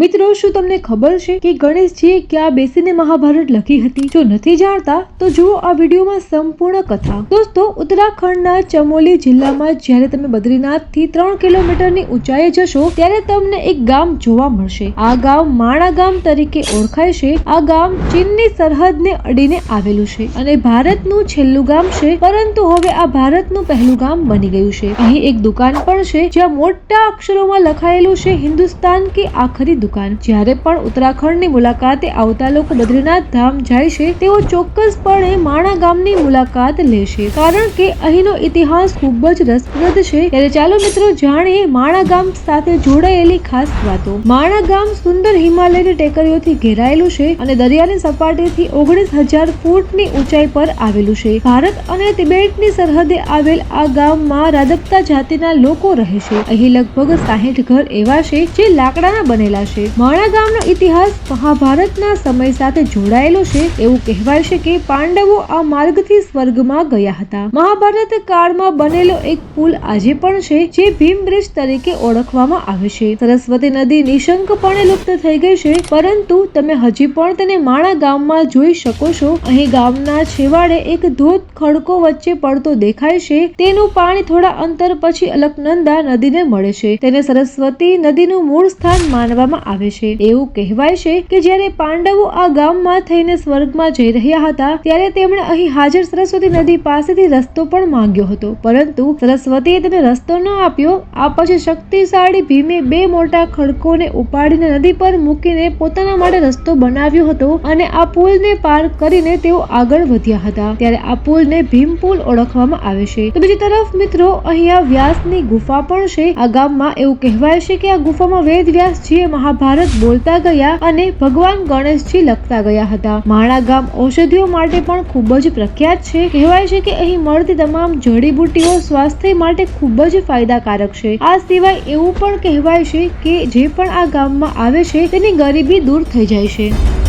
Muito શું તમને ખબર છે કે ગણેશજીએ ક્યાં બેસીને મહાભારત લખી હતી? જો નથી જાણતા, તો જુઓ આ વિડીયોમાં સંપૂર્ણ કથા. દોસ્તો, ઉત્તરાખંડના ચમોલી જિલ્લામાં જ્યારે તમે બદ્રીનાથથી ત્રણ કિલોમીટરની ઊંચાઈએ જશો, ત્યારે તમને એક ગામ જોવા મળશે. આ ગામ માણા ગામ તરીકે ઓળખાય છે. આ ગામ ચીનની સરહદને અડીને આવેલું છે અને ભારતનું છેલ્લું ગામ છે. પરંતુ હવે આ ભારતનું પહેલું ગામ બની ગયું છે. અહીં એક દુકાન પણ છે જ્યાં મોટા અક્ષરોમાં લખાયેલું છે હિન્દુસ્તાન કે આખરી દુકાન. જ્યારે પણ ઉત્તરાખંડની મુલાકાતે આવતા લોકો બદ્રીનાથ ધામ જાય છે, તેઓ ચોક્કસપણે માણા ગામની મુલાકાત લેશે. કારણ કે અહીંનો ઇતિહાસ ખૂબ જ રસપ્રદ છે. ત્યારે ચાલો મિત્રો જાણીએ માણા ગામ સાથે જોડાયેલી ખાસ વાતો. માણા ગામ સુંદર હિમાલયની ટેકરીઓથી ઘેરાયેલું છે અને દરિયાની સપાટીથી ઓગણીસ હજાર ફૂટની ઊંચાઈ પર આવેલું છે. ભારત અને તિબેટની સરહદે આવેલ આ ગામમાં રાદપતા જાતિના લોકો રહે છે. અહીં લગભગ સાહીઠ ઘર એવા છે જે લાકડાના બનેલા છે. માણા ગામનો ઇતિહાસ મહાભારતના સમય સાથે જોડાયેલો છે એવું કહેવાય છે કે પાંડવો આ માર્ગથી સ્વર્ગમાં ગયા હતા. મહાભારત કાળમાં બનેલો એક પુલ આજે પણ છે, જે ભીમ બ્રિજ તરીકે ઓળખવામાં આવે છે. સરસ્વતી નદી નિશંકપણે લુપ્ત થઈ ગઈ છે, પરંતુ તમે હજી પણ તેને માણા ગામમાં જોઈ શકો છો. અહીં ગામના છેવાડે એક ધોધ ખડકો વચ્ચે પડતો દેખાય છે. તેનું પાણી થોડા અંતર પછી અલકનંદા નદીને મળે છે. તેને સરસ્વતી નદીનું મૂળ સ્થાન માનવામાં આવે છે. એવું કહેવાય છે કે જ્યારે પાંડવો આ ગામમાં થઈને સ્વર્ગમાં જઈ રહ્યા હતા, ત્યારે તેમણે અહીં હાજર સરસ્વતી નદી પાસેથી રસ્તો પણ માંગ્યો હતો. પરંતુ સરસ્વતીએ તેને રસ્તો ન આપ્યો, આ પછી શક્તિશાળી ભીમે બે મોટા ખડકોને ઉપાડીને નદી પર મૂકીને પોતાના માટે રસ્તો બનાવ્યો હતો અને આ પુલને પાર કરીને તેઓ આગળ વધ્યા હતા. ત્યારે આ પુલને ભીમ પુલ ઓળખવામાં આવે છે. તો બીજી તરફ મિત્રો અહીંયા વ્યાસની ગુફા પણ છે. આ ગામમાં એવું કહેવાય છે કે આ ગુફામાં વેદ વ્યાસજીએ મહાભારત બોલતા ગયા અને ભગવાન ગણેશજી લખતા ગયા હતા. માણા ગામ ઔષધિઓ માટે પણ ખૂબ જ પ્રખ્યાત છે. કહેવાય છે કે અહીં મળતી તમામ જડીબુટ્ટીઓ સ્વાસ્થ્ય માટે ખૂબ જ ફાયદાકારક છે. આ સિવાય એવું પણ કહેવાય છે કે જે પણ આ ગામમાં આવે છે તેની ગરીબી દૂર થઈ જાય છે.